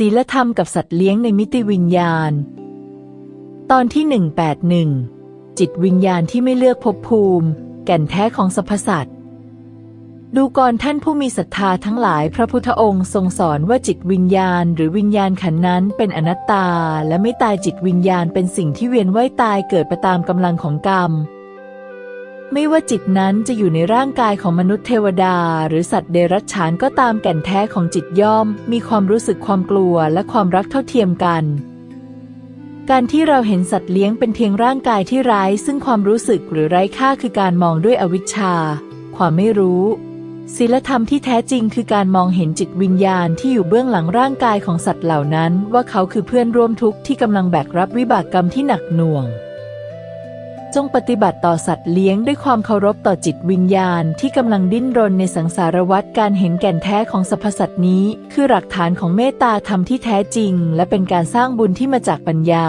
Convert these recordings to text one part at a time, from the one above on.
ศีลธรรมกับสัตว์เลี้ยงในมิติวิญญาณ ตอนที่ 181 จิตวิญญาณที่ไม่เลือกภพภูมิ แก่นแท้ของสรรพสัตว์ ดูก่อนท่านผู้มีศรัทธาทั้งหลายพระพุทธองค์ทรงสอนว่าจิตวิญญาณ หรือวิญญาณขันนั้นเป็นอนัตตา และไม่ตายจิตวิญญาณเป็นสิ่งที่เวียนว่ายตายเกิดไปตามกำลังของกรรม ไม่ว่าจิตนั้นจะอยู่ในร่างกายของมนุษย์เทวดา หรือสัตว์เดรัจฉานก็ตามแก่นแท้ของจิตย่อม มีความรู้สึกความกลัวและความรักเท่าเทียมกัน การที่เราเห็นสัตว์เลี้ยงเป็นเพียงร่างกายที่ไร้ซึ่งความรู้สึกหรือไร้ค่าคือการมองด้วยอวิชชา ความไม่รู้ศีลธรรมที่แท้จริงคือการมองเห็นจิตวิญญาณที่อยู่เบื้องหลังร่างกายของสัตว์เหล่านั้น ว่าเขาคือเพื่อนร่วมทุกข์ที่กำลังแบกรับวิบากกรรมที่หนักหน่วง จงปฏิบัติต่อสัตว์เลี้ยงด้วยความเคารพต่อจิตวิญญาณที่กำลังดิ้นรนในสังสารวัฏการเห็นแก่นแท้ของสรรพสัตว์นี้ คือหลักฐานของเมตตาธรรมที่แท้จริง และเป็นการสร้างบุญที่มาจากปัญญา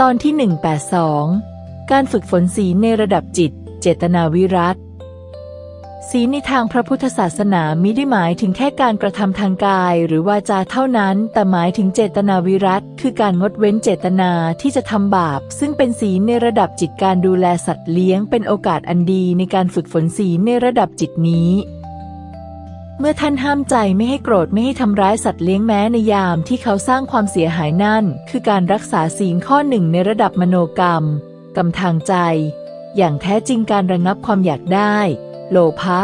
ตอนที่ 182 การฝึกฝนศีลในระดับจิต เจตนาวิรัต ศีลในทางพระพุทธศาสนามิได้หมายถึงแค่การกระทำทางกายหรือวาจาเท่านั้น แต่หมายถึงเจตนาวิรัตคือการงดเว้นเจตนาที่จะทำบาป ซึ่งเป็นศีลในระดับจิตการดูแลสัตว์เลี้ยง เป็นโอกาสอันดีในการฝึกฝนศีลในระดับจิตนี้ เมื่อท่านห้ามใจไม่ให้โกรธไม่ให้ทำร้ายสัตว์เลี้ยงแม้ในยามที่เขาสร้างความเสียหายนั่น คือการรักษาศีลข้อหนึ่งในระดับมโนกรรมกำทางใจ อย่างแท้จริงการระงับความอยากได้ โลภะ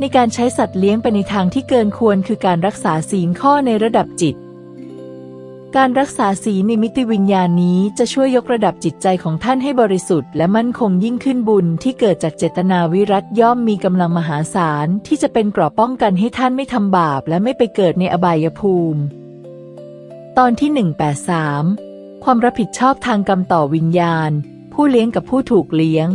ในการใช้สัตว์เลี้ยงไปในทางที่เกินควรคือการรักษาศีลข้อในระดับจิต การรักษาศีลในมิติวิญญาณนี้จะช่วยยกระดับจิตใจของท่านให้บริสุทธิ์และมั่นคงยิ่งขึ้นบุญที่เกิดจากเจตนาวิรัตย่อมมีกำลังมหาศาลที่จะเป็นเกราะป้องกันให้ท่านไม่ทำบาปและไม่ไปเกิดในอบายภูมิ ตอนที่ 183 ความรับผิดชอบทางกรรมต่อวิญญาณ ผู้เลี้ยงกับผู้ถูกเลี้ยง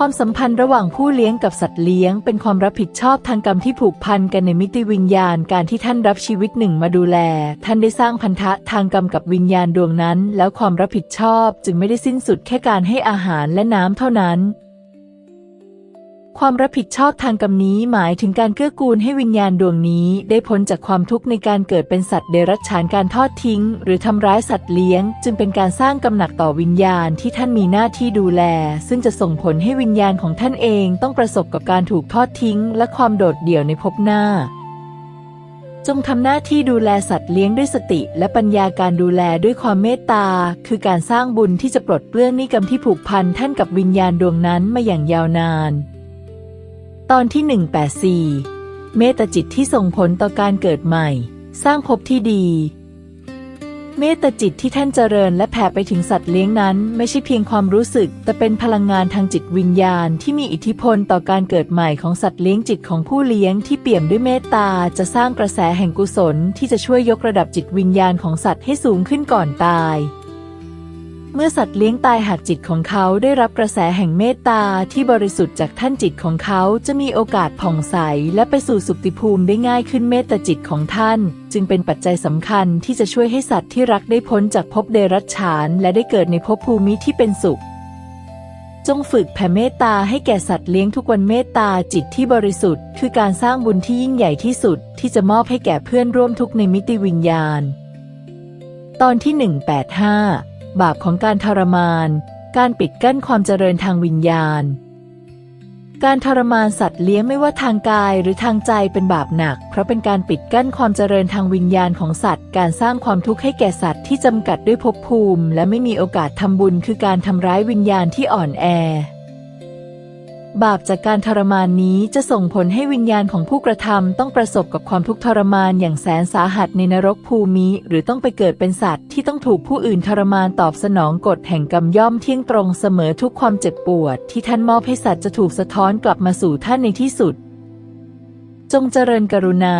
ความสัมพันธ์ระหว่างผู้เลี้ยงกับสัตว์เลี้ยง เป็นความรับผิดชอบทางกรรมที่ผูกพันกันในมิติวิญญาณ การที่ท่านรับชีวิตหนึ่งมาดูแล ท่านได้สร้างพันธะทางกรรมกับวิญญาณดวงนั้น แล้วความรับผิดชอบจึงไม่ได้สิ้นสุดแค่การให้อาหารและน้ำเท่านั้น ความรับผิดชอบทางกรรมนี้หมายถึงการเกื้อกูลให้วิญญาณดวงนี้ได้พ้นจากความทุกข์ในการเกิดเป็นสัตว์เดรัจฉานการทอดทิ้ง หรือทำร้ายสัตว์เลี้ยง จึงเป็นการสร้างกำหนักต่อวิญญาณที่ท่านมีหน้าที่ดูแล ซึ่งจะส่งผลให้วิญญาณของท่านเองต้องประสบกับการถูกทอดทิ้ง และความโดดเดี่ยวในภพหน้าจงทำหน้าที่ดูแลสัตว์เลี้ยงด้วยสติ และปัญญาการดูแลด้วยความเมตตา คือการสร้างบุญที่จะปลดเปลื้องนิกรรมที่ผูกพันท่านกับวิญญาณดวงนั้นมาอย่างยาวนาน ตอนที่ 184 เมตจิตที่ส่งผลต่อการเกิดใหม่ สร้างภพที่ดี เมตจิตที่ท่านเจริญและแผ่ไปถึงสัตว์เลี้ยงนั้น ไม่ใช่เพียงความรู้สึก แต่เป็นพลังงานทางจิตวิญญาณที่มีอิทธิพลต่อการเกิดใหม่ของสัตว์เลี้ยงจิตของผู้เลี้ยงที่เปี่ยมด้วยเมตตาจะสร้างกระแสแห่งกุศลที่จะช่วยยกระดับจิตวิญญาณของสัตว์ให้สูงขึ้นก่อนตาย เมื่อสัตว์เลี้ยงตายหากจิตของเขาได้รับกระแสแห่งเมตตาที่บริสุทธิ์จากท่านจิตของเขาจะมีโอกาสผ่องใส และไปสู่สุติภูมิได้ง่ายขึ้นเมตตาจิตของท่าน จึงเป็นปัจจัยสำคัญที่จะช่วยให้สัตว์ที่รักได้พ้นจากภพเดรัจฉาน และได้เกิดในภพภูมิที่เป็นสุข จงฝึกแผ่เมตตาให้แก่สัตว์เลี้ยงทุกวันเมตตาจิตที่บริสุทธิ์ คือการสร้างบุญที่ยิ่งใหญ่ที่สุด ที่จะมอบให้แก่เพื่อนร่วมทุกข์ในมิติวิญญาณ ตอนที่ 185 บาปของการทรมาน การปิดกั้นความเจริญทางวิญญาณ การทรมานสัตว์เลี้ยงไม่ว่าทางกายหรือทางใจเป็นบาปหนัก เพราะเป็นการปิดกั้นความเจริญทางวิญญาณของสัตว์ การสร้างความทุกข์ให้แก่สัตว์ที่จำกัดด้วยภพภูมิ และไม่มีโอกาสทำบุญคือการทำร้ายวิญญาณที่อ่อนแอ บาปจากการทรมานนี้จะส่งผลให้วิญญาณของผู้กระทำต้องประสบกับความทุกข์ทรมานอย่างแสนสาหัสในนรกภูมิ หรือต้องไปเกิดเป็นสัตว์ที่ต้องถูกผู้อื่นทรมานตอบสนองกฎแห่งกรรมย่อมเที่ยงตรงเสมอทุกความเจ็บปวด ที่ท่านมอบให้สัตว์จะถูกสะท้อนกลับมาสู่ท่านในที่สุด จงเจริญกรุณา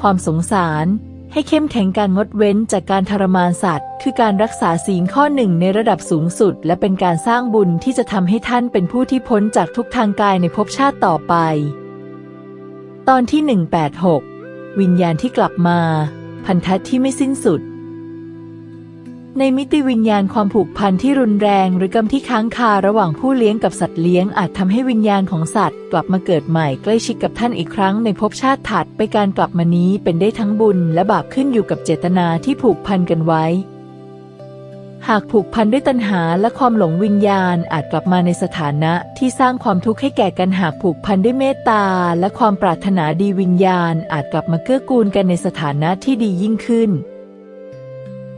ความสงสาร ให้เข้มแข็งการงดเว้นจากการทรมานสัตว์ คือการรักษาศีลข้อหนึ่งในระดับสูงสุด และเป็นการสร้างบุญที่จะทำให้ท่านเป็นผู้ที่พ้นจากทุกทางกายในภพชาติต่อไป ตอนที่ 186 วิญญาณที่กลับมา พันธะที่ไม่สิ้นสุด ในมิติวิญญาณความผูกพันที่รุนแรง หรือกรรมที่ค้างคาระหว่างผู้เลี้ยงกับสัตว์เลี้ยงอาจทำให้วิญญาณของสัตว์ กลับมาเกิดใหม่ใกล้ชิดกับท่านอีกครั้งในภพชาติถัดไปการกลับมานี้เป็นได้ทั้งบุญและบาปขึ้นอยู่กับเจตนาที่ผูกพันกันไว้ หากผูกพันด้วยตัณหาและความหลงวิญญาณอาจกลับมาในสถานะที่สร้างความทุกข์ให้แก่กันหากผูกพันด้วยเมตตาและความปรารถนาดีวิญญาณอาจกลับมาเกื้อกูลกันในสถานะที่ดียิ่งขึ้น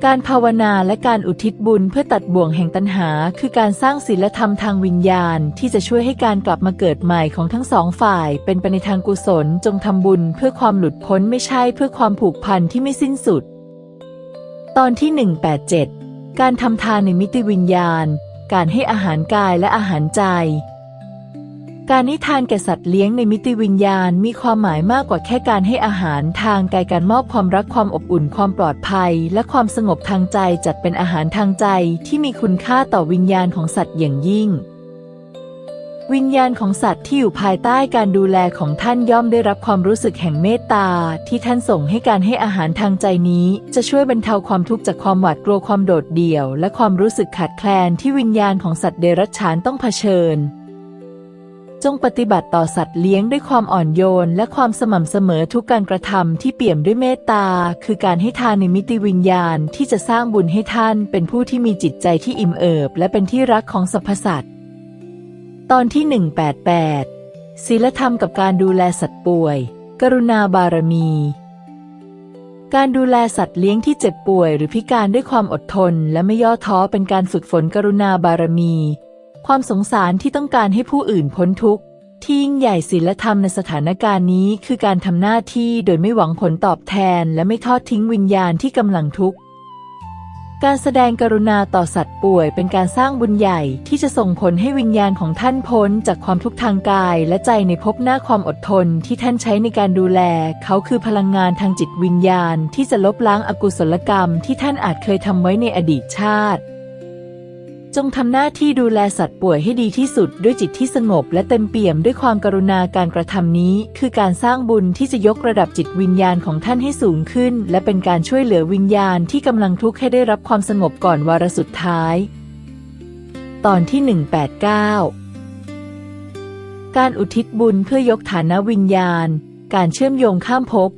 การภาวนาและการอุทิศบุญเพื่อตัดบ่วงแห่งตัณหา คือการสร้างศีลธรรมทางวิญญาณ ที่จะช่วยให้การกลับมาเกิดใหม่ของทั้งสองฝ่าย เป็นไปในทางกุศลจงทำบุญเพื่อความหลุดพ้นไม่ใช่เพื่อความผูกพันที่ไม่สิ้นสุด ตอนที่ 187 การทำทานในมิติวิญญาณ การให้อาหารกายและอาหารใจ การให้ทานแก่สัตว์เลี้ยงในมิติวิญญาณมีความหมายมากกว่าแค่การให้อาหารทางกายการมอบความรักความอบอุ่นความปลอดภัย และความสงบทางใจจัดเป็นอาหารทางใจที่มีคุณค่าต่อวิญญาณของสัตว์อย่างยิ่ง วิญญาณของสัตว์ที่อยู่ภายใต้การดูแลของท่านย่อมได้รับความรู้สึกแห่งเมตตา ที่ท่านส่งให้การให้อาหารทางใจนี้ จะช่วยบรรเทาความทุกข์จากความหวาดกลัวความโดดเดี่ยว และความรู้สึกขาดแคลนที่วิญญาณของสัตว์เดรัจฉานต้องเผชิญ จงปฏิบัติต่อสัตว์เลี้ยงด้วยความอ่อนโยน และความสม่ำเสมอทุกการกระทำที่เปี่ยมด้วยเมตตา คือการให้ทานในมิติวิญญาณที่จะสร้างบุญให้ท่านเป็นผู้ที่มีจิตใจที่อิ่มเอิบ และเป็นที่รักของสรรพสัตว์ ตอนที่ 188ศีลธรรมกับการดูแลสัตว์ป่วย กรุณาบารมีการดูแลสัตว์เลี้ยงที่เจ็บป่วย หรือพิการด้วยความอดทน และไม่ย่อท้อเป็นการฝึกฝนกรุณาบารมี ความสงสารที่ต้องการให้ผู้อื่นพ้นทุกข์ที่ยิ่งใหญ่ศีลธรรมในสถานการณ์นี้คือการทำหน้าที่โดยไม่หวังผลตอบแทนและไม่ทอดทิ้งวิญญาณที่กำลังทุกข์ การแสดงกรุณาต่อสัตว์ป่วยเป็นการสร้างบุญใหญ่ที่จะส่งผลให้วิญญาณของท่านพ้นจากความทุกข์ทางกายและใจในภพหน้าความอดทนที่ท่านใช้ในการดูแล เขาคือพลังงานทางจิตวิญญาณที่จะลบล้างอกุศลกรรมที่ท่านอาจเคยทำไว้ในอดีตชาติ จงทำหน้าที่ดูแลสัตว์ป่วยให้ดีที่สุดด้วยจิตที่สงบและเต็มเปี่ยมด้วยความกรุณาการกระทำนี้ คือการสร้างบุญที่จะยกระดับจิตวิญญาณของท่านให้สูงขึ้น และเป็นการช่วยเหลือวิญญาณที่กำลังทุกข์ให้ได้รับความสงบก่อนวาระสุดท้าย ตอนที่ 189 การอุทิศบุญเพื่อยกฐานะวิญญาณ การเชื่อมโยงข้ามภพ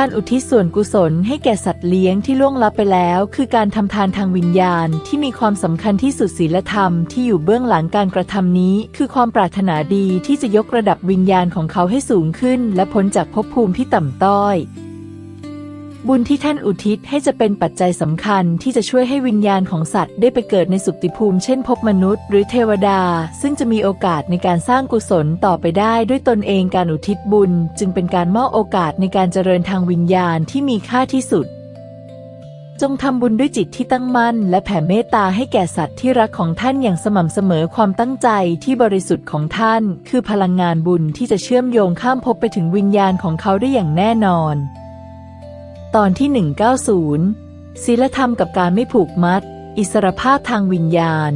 การอุทิศส่วนกุศลให้แก่สัตว์เลี้ยงที่ล่วงลับไปแล้ว คือการทำทานทางวิญญาณที่มีความสำคัญที่สุดศีลธรรมที่อยู่เบื้องหลังการกระทำนี้ คือความปรารถนาดีที่จะยกระดับวิญญาณของเขาให้สูงขึ้น และพ้นจากภพภูมิที่ต่ำต้อย บุญที่ท่านอุทิศให้จะเป็นปัจจัยสำคัญที่จะช่วยให้วิญญาณของสัตว์ได้ไปเกิดในสุติภูมิเช่นภพมนุษย์ หรือเทวดา ซึ่งจะมีโอกาสในการสร้างกุศลต่อไปได้ด้วยตนเองการอุทิศบุญ จึงเป็นการมอบโอกาสในการเจริญทางวิญญาณที่มีค่าที่สุด จงทำบุญด้วยจิตที่ตั้งมั่น และแผ่เมตตาให้แก่สัตว์ที่รักของท่านอย่างสม่ำเสมอความตั้งใจที่บริสุทธิ์ของท่าน คือพลังงานบุญที่จะเชื่อมโยงข้ามภพไปถึงวิญญาณของเขาได้อย่างแน่นอน ตอนที่ 190ศีลธรรมกับการไม่ผูกมัด อิสรภาพทางวิญญาณ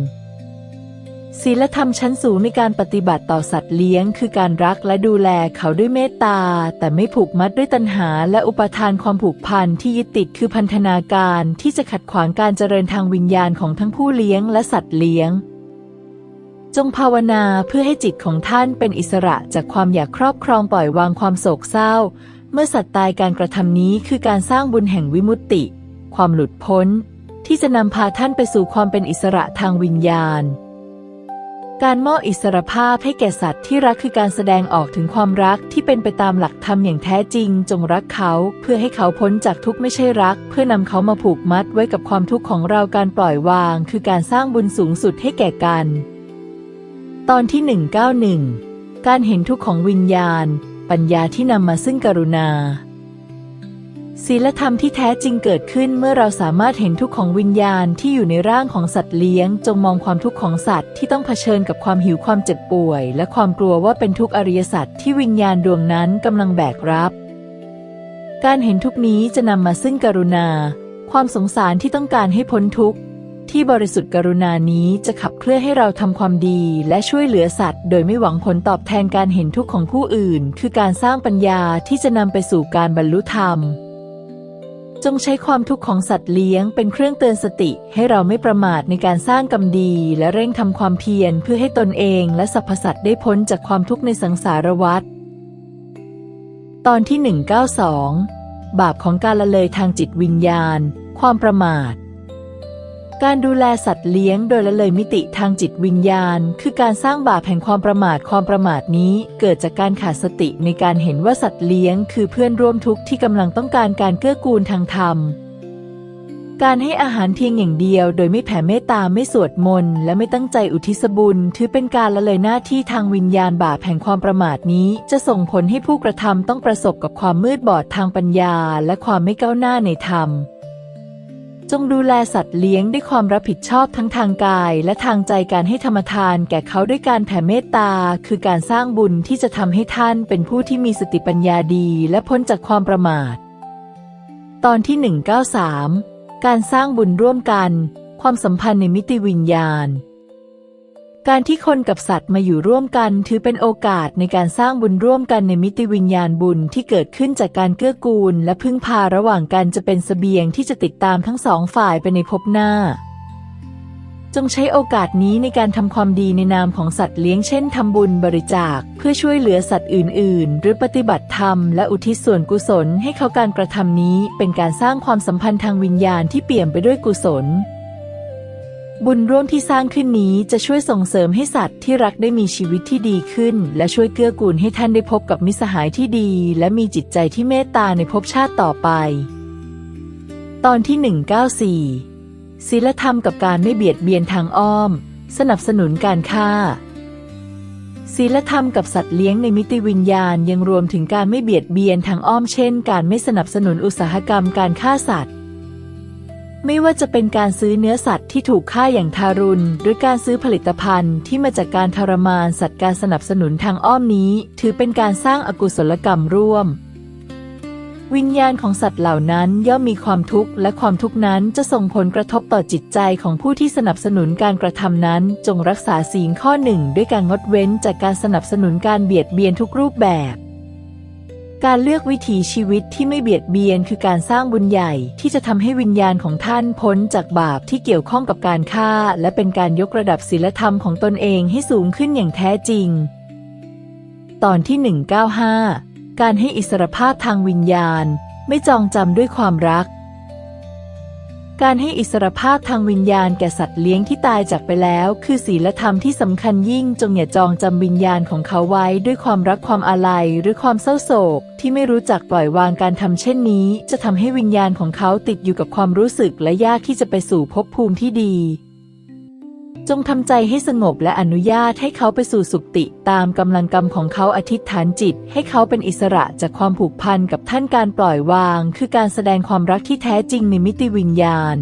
ศีลธรรมชั้นสูงในการปฏิบัติต่อสัตว์เลี้ยง คือการรักและดูแลเขาด้วยเมตตา แต่ไม่ผูกมัดด้วยตัณหา และอุปทานความผูกพันที่ยึดติดคือพันธนาการที่จะขัดขวางการเจริญทางวิญญาณของทั้งผู้เลี้ยงและสัตว์เลี้ยง จงภาวนาเพื่อให้จิตของท่านเป็นอิสระจากความอยากครอบครองปล่อยวางความโศกเศร้า เมื่อสัตว์ตายการกระทำนี้คือการสร้างบุญแห่งวิมุตติ ความหลุดพ้น ที่จะนำพาท่านไปสู่ความเป็นอิสระทางวิญญาณ การมอบอิสรภาพให้แก่สัตว์ที่รักคือการแสดงออกถึงความรักที่เป็นไปตามหลักธรรมอย่างแท้จริง จงรักเขาเพื่อให้เขาพ้นจากทุกข์ไม่ใช่รัก เพื่อนำเขามาผูกมัดไว้กับความทุกข์ของเราการปล่อยวาง คือการสร้างบุญสูงสุดให้แก่กัน ตอนที่ 191 การเห็นทุกข์ของวิญญาณ ปัญญาที่นำมาซึ่งกรุณา ศีลธรรมที่แท้จริงเกิดขึ้นเมื่อเราสามารถเห็นทุกข์ของวิญญาณที่อยู่ในร่างของสัตว์เลี้ยง จงมองความทุกข์ของสัตว์ที่ต้องเผชิญกับความหิวความเจ็บป่วย และความกลัวว่าเป็นทุกข์อริยสัตว์ที่วิญญาณดวงนั้นกำลังแบกรับ การเห็นทุกนี้จะนำมาซึ่งกรุณา ความสงสารที่ต้องการให้พ้นทุกข์ ที่บริสุทธิ์กรุณานี้จะขับเคลื่อนให้เราทำความดีและช่วยเหลือสัตว์ โดยไม่หวังผลตอบแทนการเห็นทุกข์ของผู้อื่น คือการสร้างปัญญาที่จะนำไปสู่การบรรลุธรรม จงใช้ความทุกข์ของสัตว์เลี้ยงเป็นเครื่องเตือนสติ ให้เราไม่ประมาทในการสร้างกรรมดี และเร่งทำความเพียรเพื่อให้ตนเองและสรรพสัตว์ได้พ้นจากความทุกข์ในสังสารวัฏตอนที่ 192 บาปของการละเลยทางจิตวิญญาณ ความประมาท การดูแลสัตว์เลี้ยงโดยละเลยมิติทางจิตวิญญาณ คือการสร้างบาปแห่งความประมาทความประมาทนี้ เกิดจากการขาดสติในการเห็นว่าสัตว์เลี้ยง คือเพื่อนร่วมทุกข์ที่กำลังต้องการการเกื้อกูลทางธรรม การให้อาหารเพียงอย่างเดียว โดยไม่แผ่เมตตาไม่สวดมนต์และไม่ตั้งใจอุทิศบุญ ถือเป็นการละเลยหน้าที่ทางวิญญาณบาปแห่งความประมาทนี้ จะส่งผลให้ผู้กระทำต้องประสบกับความมืดบอดทางปัญญา และความไม่ก้าวหน้าในธรรม จงดูแลสัตว์เลี้ยงด้วยความรับผิดชอบทั้งทางกายและทางใจการให้ธรรมทานแก่เขาด้วยการแผ่เมตตา คือการสร้างบุญที่จะทำให้ท่านเป็นผู้ที่มีสติปัญญาดีและพ้นจากความประมาท ตอนที่ 193 การสร้างบุญร่วมกัน ความสัมพันธ์ในมิติวิญญาณ การที่คนกับสัตว์มาอยู่ร่วมกันถือเป็นโอกาสในการสร้างบุญร่วมกันในมิติวิญญาณบุญที่เกิดขึ้นจากการเกื้อกูล และพึ่งพาระหว่างกันจะเป็นเสบียงที่จะติดตามทั้งสองฝ่ายไปในภพหน้า จงใช้โอกาสนี้ในการทำความดีในนามของสัตว์เลี้ยงเช่นทำบุญบริจาค เพื่อช่วยเหลือสัตว์อื่น ๆ หรือปฏิบัติธรรมและอุทิศส่วนกุศลให้เขาการกระทำนี้ เป็นการสร้างความสัมพันธ์ทางวิญญาณที่เปี่ยมไปด้วยกุศล บุญร่วมที่สร้างขึ้นนี้จะช่วยส่งเสริมให้สัตว์ที่รักได้มีชีวิตที่ดีขึ้น และช่วยเกื้อกูลให้ท่านได้พบกับมิสหายที่ดี และมีจิตใจที่เมตตาในภพชาติต่อไป ตอนที่ 194ศีลธรรมกับการไม่เบียดเบียนทางอ้อม สนับสนุนการฆ่าศีลธรรมกับสัตว์เลี้ยงในมิติวิญญาณยังรวมถึงการไม่เบียดเบียนทางอ้อมเช่น การไม่สนับสนุนอุตสาหกรรมการฆ่าสัตว์ ไม่ว่าจะเป็นการซื้อเนื้อสัตว์ที่ถูกฆ่าอย่างทารุณ หรือการซื้อผลิตภัณฑ์ที่มาจากการทรมานสัตว์การสนับสนุนทางอ้อมนี้ ถือเป็นการสร้างอกุศลกรรมร่วม วิญญาณของสัตว์เหล่านั้นย่อมมีความทุกข์ และความทุกข์นั้นจะส่งผลกระทบต่อจิตใจของผู้ที่สนับสนุนการกระทำนั้น จงรักษาศีลข้อหนึ่งด้วยการงดเว้นจากการสนับสนุนการเบียดเบียนทุกรูปแบบ การเลือกวิถีชีวิตที่ไม่เบียดเบียนคือการสร้างบุญใหญ่ที่จะทำให้วิญญาณของท่านพ้นจากบาปที่เกี่ยวข้องกับการฆ่า และเป็นการยกระดับศีลธรรมของตนเองให้สูงขึ้นอย่างแท้จริง ตอนที่ 195 การให้อิสรภาพทางวิญญาณ ไม่จองจำด้วยความรัก การให้อิสรภาพทางวิญญาณแก่สัตว์เลี้ยงที่ตายจากไปแล้ว คือศีลธรรมที่สำคัญยิ่งจงอย่าจองจำวิญญาณของเขาไว้ด้วยความรักความอาลัยหรือความเศร้าโศก ที่ไม่รู้จักปล่อยวางการทำเช่นนี้ จะทำให้วิญญาณของเขาติดอยู่กับความรู้สึกและยากที่จะไปสู่ภพภูมิที่ดี จงทำใจให้สงบและอนุญาตให้เขาไปสู่สุคติ ตามกำลังกรรมของเขาอธิษฐานจิต ให้เขาเป็นอิสระจากความผูกพันกับท่านการปล่อยวาง คือการแสดงความรักที่แท้จริงในมิติวิญญาณ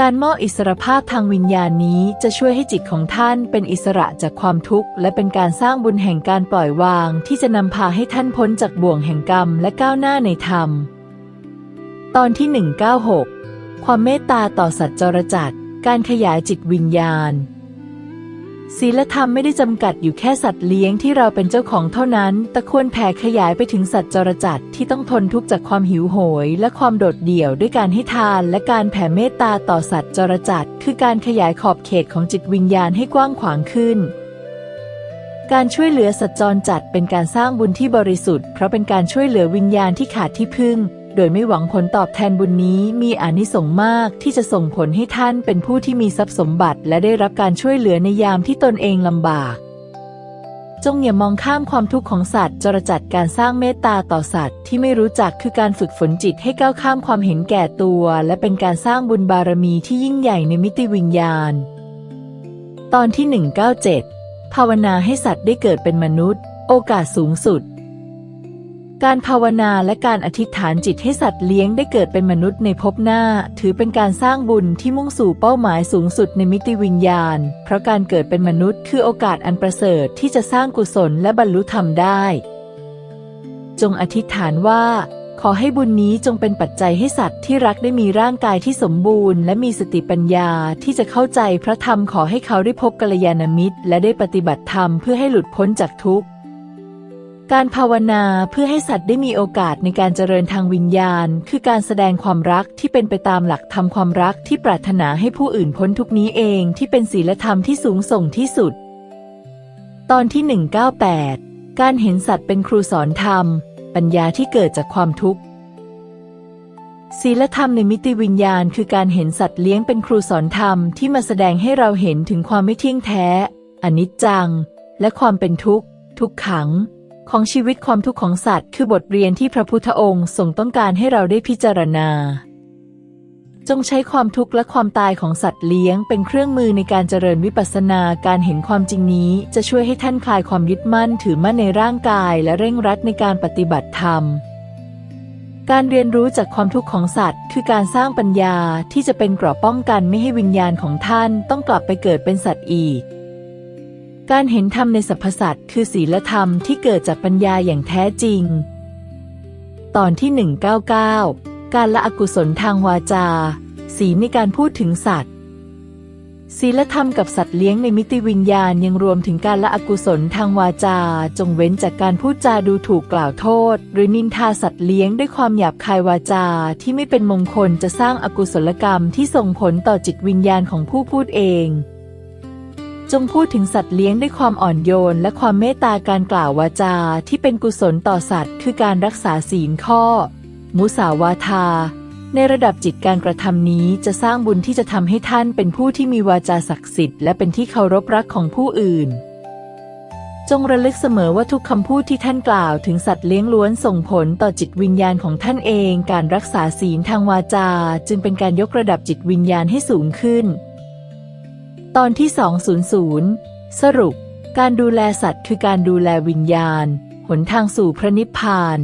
การมอบอิสรภาพทางวิญญาณนี้จะช่วยให้จิตของท่านเป็นอิสระจากความทุกข์ และเป็นการสร้างบุญแห่งการปล่อยวาง ที่จะนำพาให้ท่านพ้นจากบ่วงแห่งกรรมและก้าวหน้าในธรรม ตอนที่ 196 ความเมตตาต่อสัตว์จรจัด การขยายจิตวิญญาณ ศีลธรรมไม่ได้จำกัดอยู่แค่สัตว์เลี้ยงที่เราเป็นเจ้าของเท่านั้น แต่ควรแผ่ขยายไปถึงสัตว์จรจัดที่ต้องทนทุกข์จากความหิวโหย และความโดดเดี่ยวด้วยการให้ทานและการแผ่เมตตาต่อสัตว์จรจัดคือการขยายขอบเขตของจิตวิญญาณให้กว้างขวางขึ้นการช่วยเหลือสัตว์จรจัดเป็นการสร้างบุญที่บริสุทธิ์เพราะเป็นการช่วยเหลือวิญญาณที่ขาดที่พึ่ง โดยไม่หวังผลตอบแทนบุญนี้มีอานิสงส์มากที่จะส่งผลให้ท่านเป็นผู้ที่มีทรัพย์สมบัติและได้รับการช่วยเหลือในยามที่ตนเองลำบาก จงอย่ามองข้ามความทุกข์ของสัตว์จรจัดการสร้างเมตตาต่อสัตว์ที่ไม่รู้จักคือการฝึกฝนจิตให้ก้าวข้ามความเห็นแก่ตัว และเป็นการสร้างบุญบารมีที่ยิ่งใหญ่ในมิติวิญญาณ ตอนที่ 197 ภาวนาให้สัตว์ได้เกิดเป็นมนุษย์ โอกาสสูงสุด การภาวนาและการอธิษฐานจิตให้สัตว์เลี้ยงได้เกิดเป็นมนุษย์ในภพหน้า ถือเป็นการสร้างบุญที่มุ่งสู่เป้าหมายสูงสุดในมิติวิญญาณ เพราะการเกิดเป็นมนุษย์คือโอกาสอันประเสริฐที่จะสร้างกุศลและบรรลุธรรมได้ จงอธิษฐานว่า ขอให้บุญนี้จงเป็นปัจจัยให้สัตว์ที่รักได้มีร่างกายที่สมบูรณ์ และมีสติปัญญาที่จะเข้าใจพระธรรมขอให้เขาได้พบกัลยาณมิตร และได้ปฏิบัติธรรมเพื่อให้หลุดพ้นจากทุกข์ การภาวนาเพื่อให้สัตว์ได้มีโอกาสในการเจริญทางวิญญาณ คือการแสดงความรักที่เป็นไปตามหลักธรรมความรักที่ปรารถนาให้ผู้อื่นพ้นทุกนี้เองที่เป็นศีลธรรมที่สูงส่งที่สุด ตอนที่ 198 การเห็นสัตว์เป็นครูสอนธรรม ปัญญาที่เกิดจากความทุกข์ศีลธรรมในมิติวิญญาณ คือการเห็นสัตว์เลี้ยงเป็นครูสอนธรรมที่มาแสดงให้เราเห็นถึงความไม่เที่ยงแท้ อนิจจัง และความเป็นทุกข์ ทุกขัง ของชีวิตความทุกข์ของสัตว์ คือบทเรียนที่พระพุทธองค์ทรงต้องการให้เราได้พิจารณา จงใช้ความทุกข์และความตายของสัตว์เลี้ยง เป็นเครื่องมือในการเจริญวิปัสสนาการเห็นความจริงนี้ จะช่วยให้ท่านคลายความยึดมั่นถือมั่นในร่างกาย และเร่งรัดในการปฏิบัติธรรมการเรียนรู้จากความทุกข์ของสัตว์ คือการสร้างปัญญาที่จะเป็นเกราะป้องกันไม่ให้วิญญาณของท่านต้องกลับไปเกิดเป็นสัตว์อีก การเห็นธรรมในสรรพสัตว์คือศีลธรรมที่เกิดจากปัญญาอย่างแท้จริง ตอนที่ 199 การละอกุศลทางวาจา ศีลในการพูดถึงสัตว์ศีลธรรมกับสัตว์เลี้ยงในมิติวิญญาณยังรวมถึงการละอกุศลทางวาจา จงเว้นจากการพูดจาดูถูกกล่าวโทษ หรือนินทาสัตว์เลี้ยงด้วยความหยาบคายวาจาที่ไม่เป็นมงคลจะสร้างอากุศลกรรมที่ส่งผลต่อจิตวิญญาณของผู้พูดเอง จงพูดถึงสัตว์เลี้ยงด้วยความอ่อนโยน และความเมตตาการกล่าววาจาที่เป็นกุศลต่อสัตว์ คือการรักษาศีลข้อ มุสาวาทา ในระดับจิตการกระทำนี้จะสร้างบุญที่จะทำให้ท่านเป็นผู้ที่มีวาจาศักดิ์สิทธิ์และเป็นที่เคารพรักของผู้อื่น จงระลึกเสมอว่าทุกคำพูดที่ท่านกล่าวถึงสัตว์เลี้ยงล้วนส่งผลต่อจิตวิญญาณของท่านเอง การรักษาศีลทางวาจา จึงเป็นการยกระดับจิตวิญญาณให้สูงขึ้น ตอนที่ 200 สรุป การดูแลสัตว์คือการดูแลวิญญาณ หนทางสู่พระนิพพาน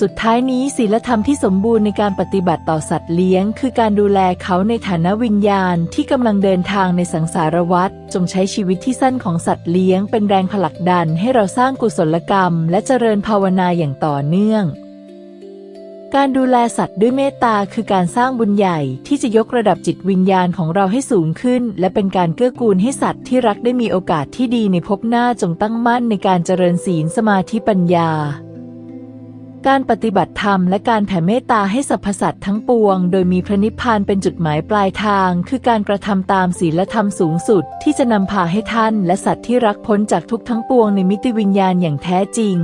สุดท้ายนี้ศีลธรรมที่สมบูรณ์ในการปฏิบัติต่อสัตว์เลี้ยง คือการดูแลเขาในฐานะวิญญาณที่กำลังเดินทางในสังสารวัฏจงใช้ชีวิตที่สั้นของสัตว์เลี้ยง เป็นแรงผลักดันให้เราสร้างกุศลกรรม และเจริญภาวนาอย่างต่อเนื่อง การดูแลสัตว์ด้วยเมตตาคือการสร้างบุญใหญ่ที่จะยกระดับจิตวิญญาณของเราให้สูงขึ้น และเป็นการเกื้อกูลให้สัตว์ที่รักได้มีโอกาสที่ดีในภพหน้าจงตั้งมั่นในการเจริญศีลสมาธิปัญญา การปฏิบัติธรรมและการแผ่เมตตาให้สรรพสัตว์ทั้งปวง โดยมีพระนิพพานเป็นจุดหมายปลายทาง คือการกระทำตามศีลธรรมสูงสุด ที่จะนำพาให้ท่าน และสัตว์ที่รักพ้นจากทุกทั้งปวงในมิติวิญญาณอย่างแท้จริง